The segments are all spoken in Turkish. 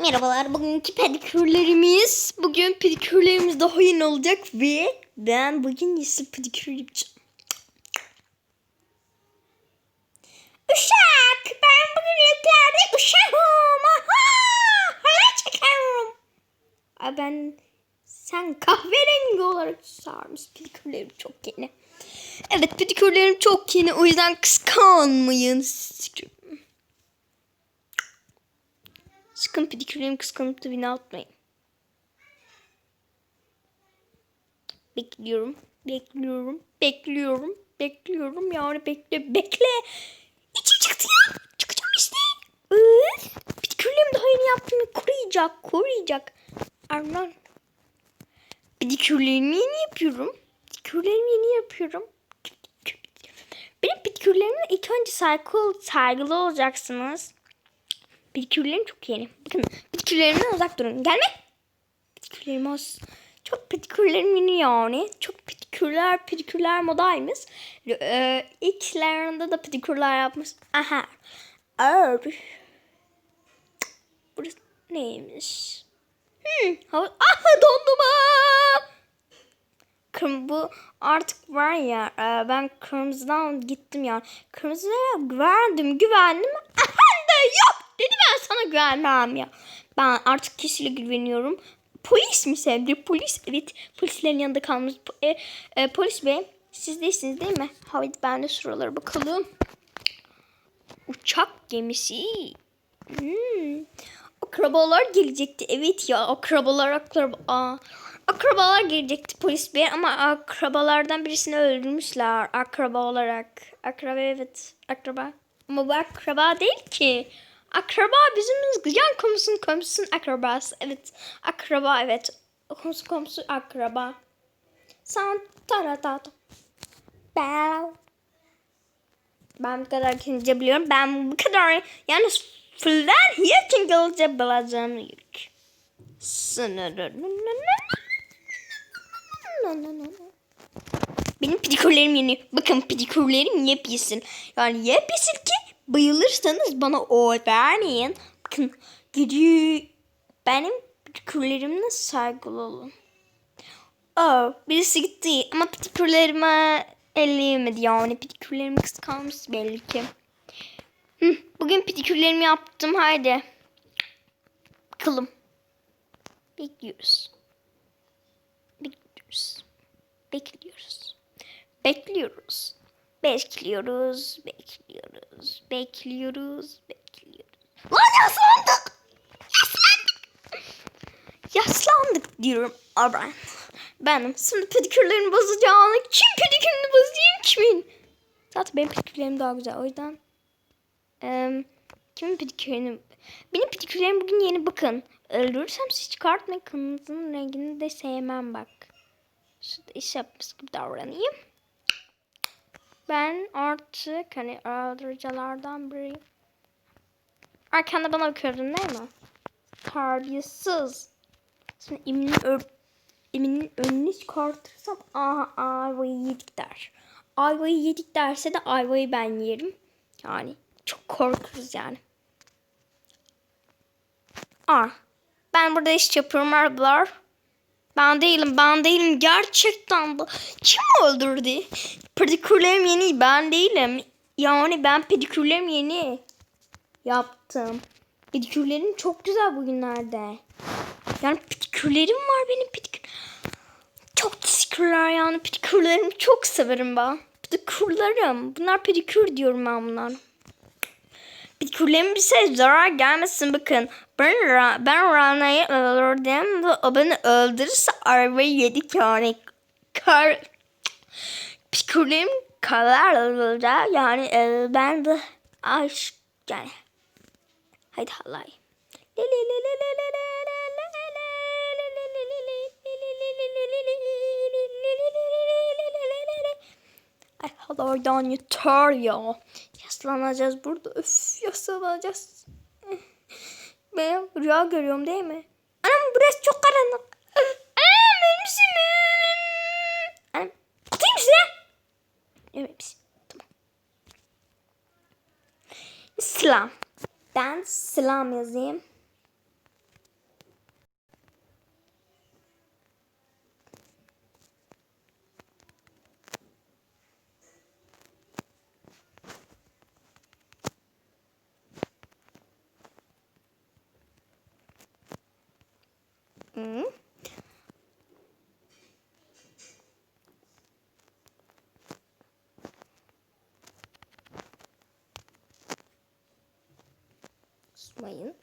Merhabalar. Bugünkü pedikürlerimiz. Bugün pedikürlerimiz daha yeni olacak ve ben bugün yesi pedikür yapacağım. Uşak! Ben bugün yüklerde uşağım. Aha! Hala çekiyorum. Ay ben sen kahverengi olarak sarmış pedikürlerim çok yeni. Evet pedikürlerim çok yeni o yüzden kıskanmayın. Sakın pedikürlerimi kıskanıp da beni atmayın. Bekliyorum. Bekliyorum. Bekliyorum. Bekliyorum. Yani bekle. Bekle. İçim çıktı ya. Çıkacağım işte. Üf. Daha yeni yaptım. Koruyacak. Koruyacak. Arlan. Pedikürlerimi yeni yapıyorum. Pedikürlerimi yeni yapıyorum. Benim pedikürlerimle ilk önce saygılı, saygılı olacaksınız. Pedikürlerim çok yeni. Bakın pedikürlerimden uzak durun. Gelme. Pedikürlerim az. Çok pedikürlerim yeni yani. Çok pedikürler, pedikürler modaymış. Ee, ilklerinde de pedikürler yapmış. Aha. Abi. Burası neymiş? Hmm, hava... Ah dondum. Kırm bu artık var ya e, ben kırmızıdan gittim ya. Kırmızıya güvendim güvendim. Aha da yok sana güvenmem ya. Ben artık kişiyle güveniyorum. Polis mi sevdi? Polis evet polislerin yanında kalmış. E, e, polis bey siz değilsiniz değil mi? Hadi ben de şuralara bakalım. Uçak gemisi. Hmm. Akrabalar gelecekti. Evet ya akrabalar akraba. Aa, akrabalar gelecekti polis bey ama akrabalardan birisini öldürmüşler akraba olarak. Akraba evet akraba. Ama bu akraba değil ki. Akraba bizim yan komşunun komşusunun akrabası. Evet akraba evet. Komşu komşu akraba. San taratata. Bow. Ben bu kadar İngilizce biliyorum. Ben bu kadar yani falan hiç İngilizce bileceğim yok. Sınırı. Benim pedikürlerim yeni. Bakın pedikürlerim yepyesin. Yani yepyesin ki bayılırsanız bana oy vermeyin. Bakın gece benim pedikürlerimle saygılı olun. Oh, birisi gitti ama pedikürlerime elleyemedi yani. Pedikürlerimi kıskanmış belli ki. Hı, bugün pedikürlerimi yaptım. Haydi. Bakalım. Bekliyoruz. Bekliyoruz. Bekliyoruz. Bekliyoruz. Bekliyoruz. Bekliyoruz. Bekliyoruz. Bekliyoruz. Lan yaslandık. Yaslandık. Yaslandık diyorum. Abraham. Benim. Şimdi pedikürlerimi bozacağını. Kim pedikürünü bozacağım kimin? Zaten benim pedikürlerim daha güzel. O yüzden. Eee kimin pedikürünü? Benim pedikürlerim bugün yeni bakın. Öldürürsem siz çıkartmayın. Kırmızının rengini de sevmem bak. Şurada iş yapmış gibi davranayım. Ben artık hani öldürücülerden biriyim. Arkanda bana bakıyordun değil mi? Terbiyesiz. Şimdi Emin'in ör Emin'in önünü çıkartırsam aha ayvayı yedik der. Ayvayı yedik derse de ayvayı ben yerim. Yani çok korkuruz yani. Aa, ben burada iş yapıyorum arabalar. Ben değilim, ben değilim. Gerçekten bu. Kim öldürdü? Pedikürlerim yeni, ben değilim. Yani ben pedikürlerim yeni yaptım. Pedikürlerim çok güzel bugünlerde. Yani pedikürlerim var benim pedikür. Çok teşekkürler yani pedikürlerimi çok severim ben. Pedikürlerim. Bunlar pedikür diyorum ben bunlar. Şey zarar gelmesin bakın. Ben, ben Rana'yı öldürdüm ve o beni öldürürse arabayı yedik yani. Kar... Karar olacak yani e, ben de aşk yani. Haydi halay. Ay halaydan yeter ya. Yaslanacağız burada. Öf yaslanacağız. Ben rüya görüyorum değil mi? Anam burası çok karanlık. Anam ölmüşüm. Anam atayım size. Evet tamam. İslam. Ben selam yazayım. Hı. Susmayın.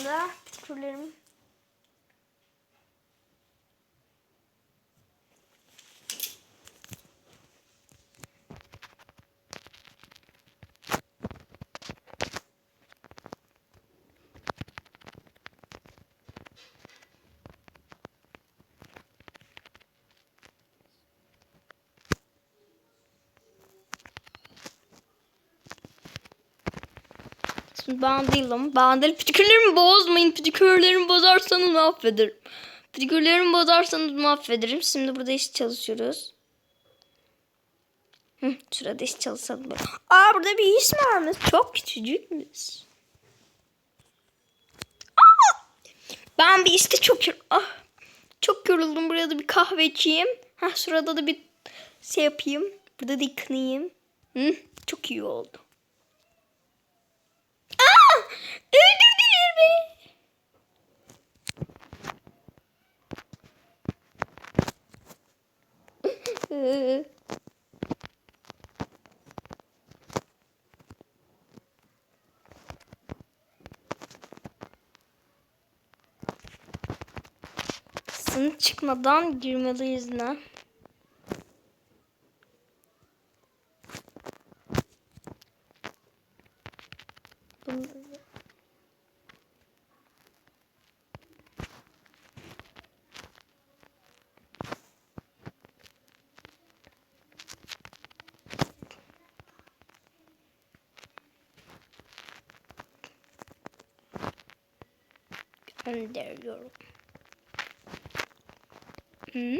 Aslında bitkilerim Şimdi ben değilim. Ben değil. Pütükürlerimi bozmayın. Pütükürlerimi bozarsanız mahvederim. Pütükürlerimi bozarsanız mahvederim. Şimdi burada iş çalışıyoruz. Hı, şurada iş çalışalım. Aa burada bir iş varmış. Çok küçücükmüş. Aa! Ben bir işte çok ah, çok yoruldum. Buraya da bir kahve içeyim. Heh, şurada da bir şey yapayım. Burada da yıkanayım. Hı, çok iyi oldu. Öldürdüler beni. Sınıf çıkmadan girmeliyiz ne? Gönderiyorum. Hı?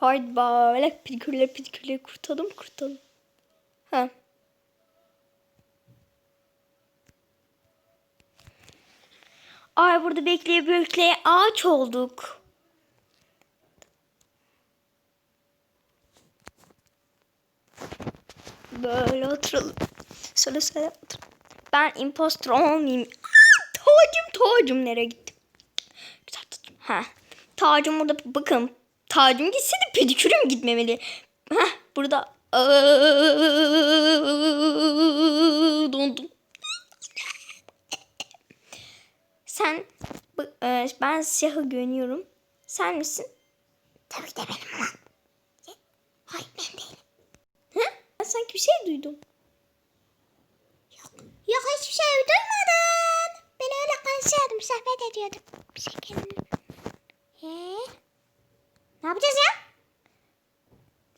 Haydi böyle pedikürle pedikürle kurtalım kurtalım. Ha. Ay burada bekleye bekleye ağaç olduk. Böyle oturalım. Söyle söyle. Ben impostor olmayayım. Aa, tacım tacım nereye gitti? Güzel tacım. Ha. Tacım burada bakın. Tacım gitse de pedikürüm gitmemeli. Ha burada. Aa, dondum. Sen e, ben siyahı görüyorum. Sen misin? Tabii de benim lan. Hayır ben değilim. Hı? Ben sanki bir şey duydum. Yok. Yok hiçbir şey duymadın. Ben öyle konuşuyordum, sohbet ediyordum. Bir kendine. Ee? Ne yapacağız ya?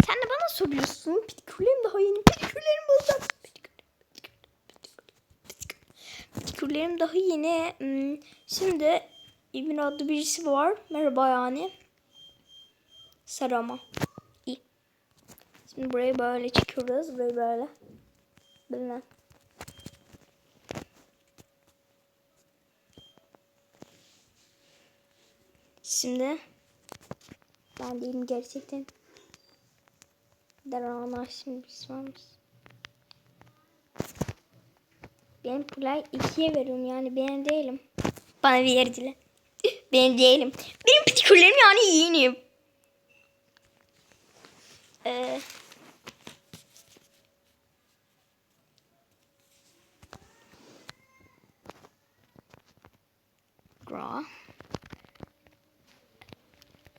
Sen de bana soruyorsun. Pedikürlerim daha yeni. Pedikürlerim pedikür. Pedikürlerim daha yeni. Hmm, Şimdi İbn adlı birisi var. Merhaba yani. Sarama. İyi. Şimdi burayı böyle çekiyoruz. Burayı böyle. Böyle. Şimdi ben değilim gerçekten. Derana şimdi varmış. Ben play ikiye veriyorum yani ben değilim. Bana verdiler. Ben değilim. Benim pitikürlerim yani yiyeyim. Ee.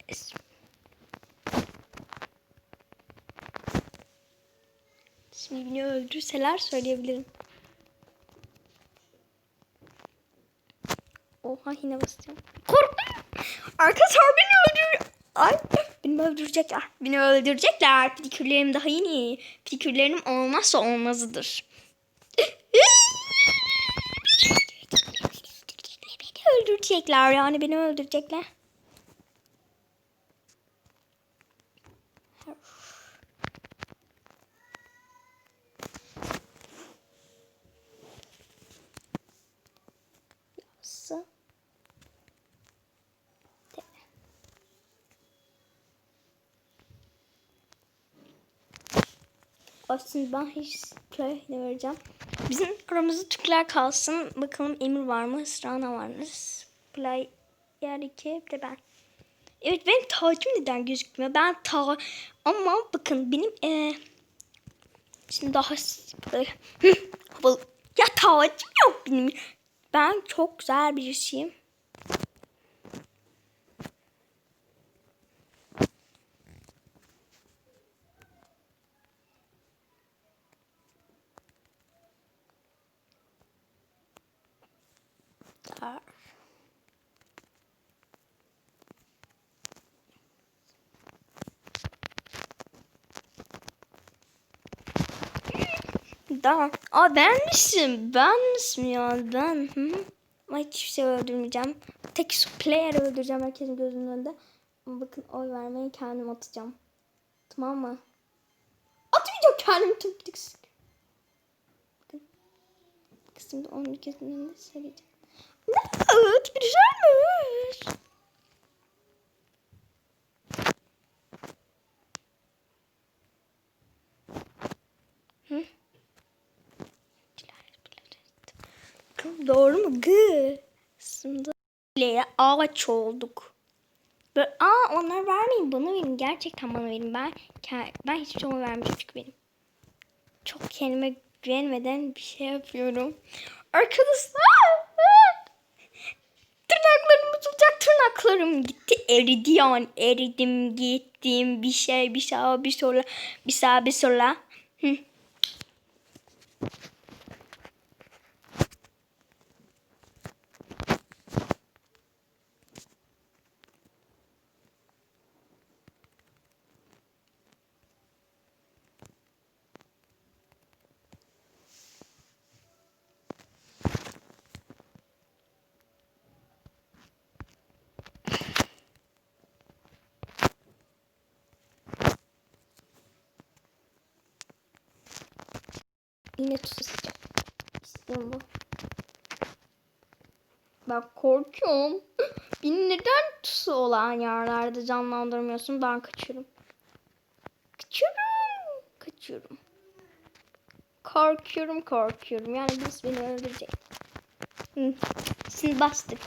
Es- Şimdi beni öldürseler söyleyebilirim. Oha yine basacağım. Korktum. Arkadaşlar beni öldür. Ay beni öldürecekler. Beni öldürecekler. Pedikürlerim daha yeni. Pedikürlerim olmazsa olmazıdır. beni öldürecekler yani beni öldürecekler. Aslında ben hiç play vereceğim. Bizim aramızda Türkler kalsın. Bakalım Emir var mı? Sırana var mı? Play yer iki de ben. Evet benim tacım neden gözükmüyor? Ben ta ama bakın benim e, şimdi daha havalı. ya tacım yok benim. Ben çok güzel birisiyim. Da. Aa ben misin? Ben misin ya? Ben. Hı? Ama hiçbir şey öldürmeyeceğim. Tek şu player öldüreceğim herkesin gözünün önünde. Bakın oy vermeyi kendim atacağım. Tamam mı? Atmayacağım kendimi tık tık sık. Bakın. Kızım da onun gözünün önünde söyleyeceğim. Evet, güzelmiş. Hı? Kız Doğru mu? Gı. Aslında Leyla ağaç olduk. Böyle, aa onlar vermeyin bana verin. Gerçekten bana verin. Ben ben hiçbir şey ona vermişim çünkü benim. Çok kendime güvenmeden bir şey yapıyorum. Arkadaşlar. Tırnaklarım tutacak tırnaklarım gitti eridi yani eridim gittim bir şey bir sağa bir sola bir sağa bir sola. Hı. Yine sıcak. İstiyorum bu. Ben korkuyorum. Beni neden tusu olan yerlerde canlandırmıyorsun? Ben kaçıyorum. Kaçıyorum. Kaçıyorum. Korkuyorum korkuyorum. Yani biz beni öldürecek. Hı. Şimdi bastık.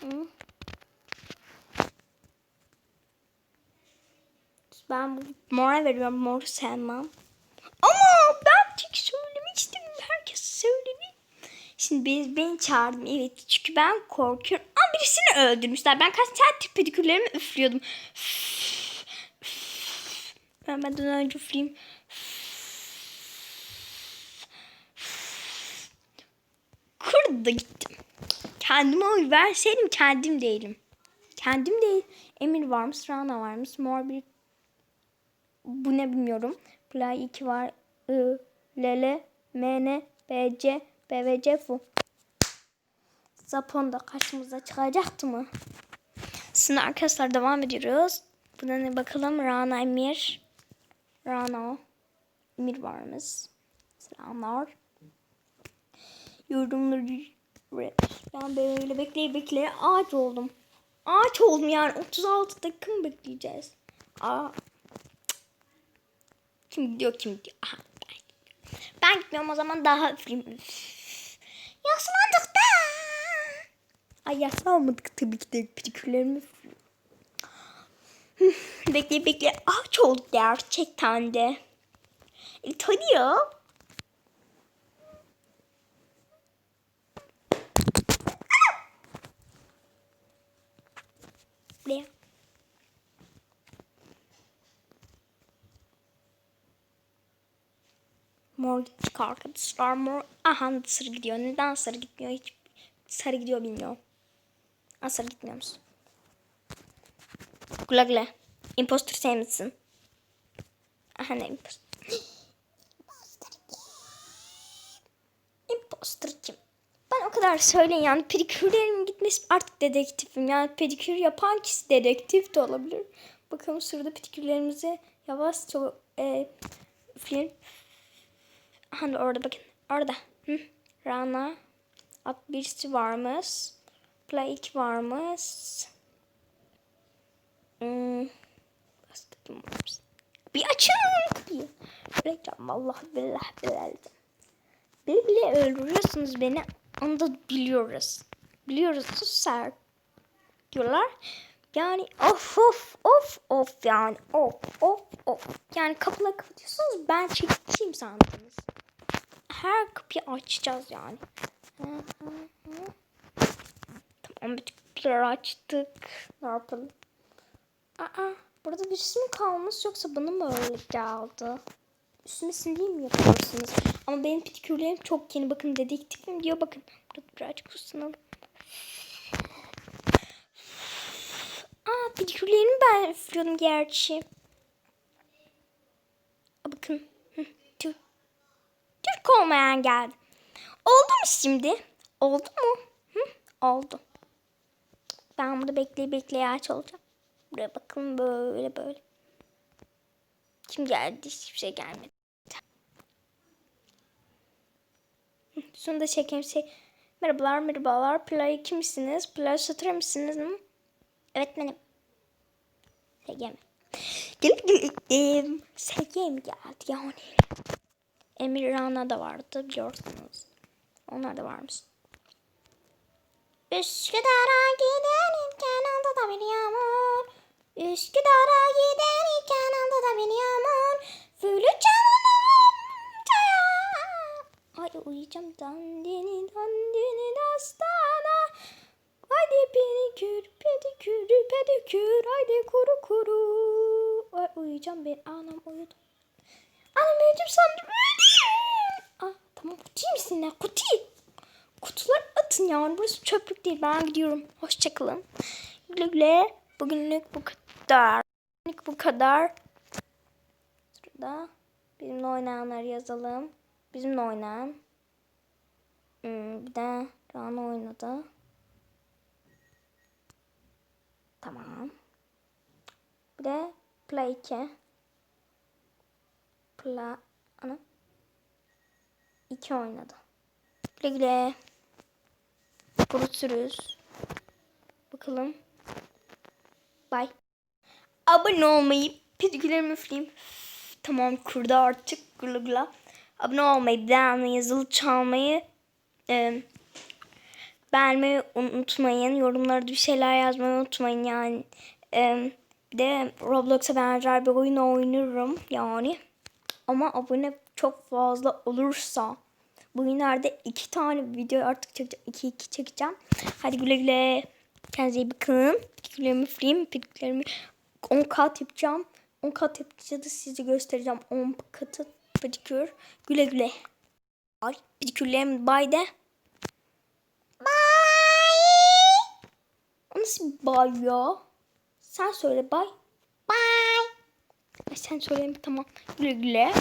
Hı. Ben mora veriyorum. Moru sevmem. Ama ben tek söylemek istedim. Herkes söyledi. Şimdi biz beni çağırdım. Evet çünkü ben korkuyorum. Ama birisini öldürmüşler. Ben kaç saat pedikürlerimi üflüyordum. Ben benden önce üfleyeyim. Kurda gittim. Kendime oy verseydim kendim değilim. Kendim değil. Emir varmış, Rana varmış, Mor bir bu ne bilmiyorum. Play 2 var. I, L, M, N, B, C, B, V, C, F. Japon da karşımıza çıkacaktı mı? Şimdi arkadaşlar devam ediyoruz. Buna ne bakalım? Rana Emir. Rana. Emir varmış. Selamlar. Yorumları ben böyle bekleye bekleye ağaç oldum. Ağaç oldum yani 36 dakika mı bekleyeceğiz? Aa. Kim gidiyor kim gidiyor? Aha, ben, gitmiyorum o zaman daha film. Yaslandık da. Ay yaslanmadık tabii ki de pedikürlerimi bekle bekle ağaç olduk gerçekten de. E, hadi ya. Buraya. Mor gittik arkadaşlar. Mor. Aha sarı gidiyor. Neden sarı gitmiyor? Hiç sarı gidiyor bilmiyorum. Aa, sarı gitmiyormuş. Güle güle. Imposter sen misin? Aha ne imposter? kim? Ben o kadar söyleyin yani pedikürlerin gitmesi artık dedektifim. Yani pedikür yapan kişi dedektif de olabilir. Bakalım sırada pedikürlerimizi yavaşça e, film. Hani orada bakın. Orada. Hı. Rana. At birisi varmış. Play 2 varmış. Hmm. Varmış? Bir açın kapıyı. Reklam vallahi billahi billahi. Beni bile öldürüyorsunuz beni. Onu da biliyoruz. Biliyoruz susar diyorlar. Yani of of of of yani of of of. Yani kapıları kapatıyorsunuz ben çekeceğim sandınız. Her kapıyı açacağız yani. Tamam bütün kapıları açtık. Ne yapalım? Aa, burada birisi mi kalmış yoksa bana mı öyle geldi? Üstüme sileyim mi yapıyorsunuz? Ama benim pedikürlerim çok yeni. Bakın dedektifim diyor. Bakın burada birazcık ısınalım. Aa pedikürlerimi ben üflüyordum gerçi. Bakın. Türk olmayan geldi. Oldu mu şimdi? Oldu mu? Hı? Oldu. Ben burada bekleye bekleye aç olacağım. Buraya bakın böyle böyle. Kim geldi? Hiçbir şey gelmedi. Şunu da çekeyim şey. Merhabalar merhabalar. Play kimsiniz? Play satır mısınız? Hı? Evet benim. Mi? Gel gel. SG mi geldi yani? Emir Rana da vardı biliyorsunuz. Onlar da varmış. Üsküdar'a giderken aldı da bir yağmur. Üsküdar'a giderken aldı da bir yağmur. Fülü çalınca. Ay uyuyacağım dandini dandini dastana. Haydi pedikür pedikür pedikür. Haydi kuru kuru. Ay uyuyacağım ben. Anam uyudum. Anam uyudum sandım. Tamam kutu misin ya kutu? Kutular atın yani. Burası çöplük değil. Ben gidiyorum. Hoşçakalın. Güle güle. Bugünlük bu kadar. Bugünlük bu kadar. Sırada bizimle oynayanları yazalım. Bizimle oynayan. Hmm, bir de Rana oynadı. Tamam. Bir de Play 2. Play... Ana. 2 oynadı. Güle güle. Görüşürüz. Bakalım. Bye. Abone olmayı, pedikülerimi üfleyeyim. Tamam kurdu artık güle güle. Abone olmayı, beğenmeyi, zıl çalmayı, e, beğenmeyi unutmayın. Yorumlarda bir şeyler yazmayı unutmayın yani. E, de Roblox'a benzer bir oyun oynuyorum yani. Ama abone çok fazla olursa bugünlerde iki tane video artık çekeceğim. iki iki çekeceğim. Hadi güle güle. Kendinize iyi bakın. Pedikürlerimi üfleyeyim. Pedikürlerimi 10 kat yapacağım. 10 kat yapınca da size göstereceğim. 10 katı pedikür. Güle güle. Ay pedikürlerim bay de. Bye. O nasıl bir bay ya? Sen söyle bay. Bye. Ay sen söyle tamam. Güle güle.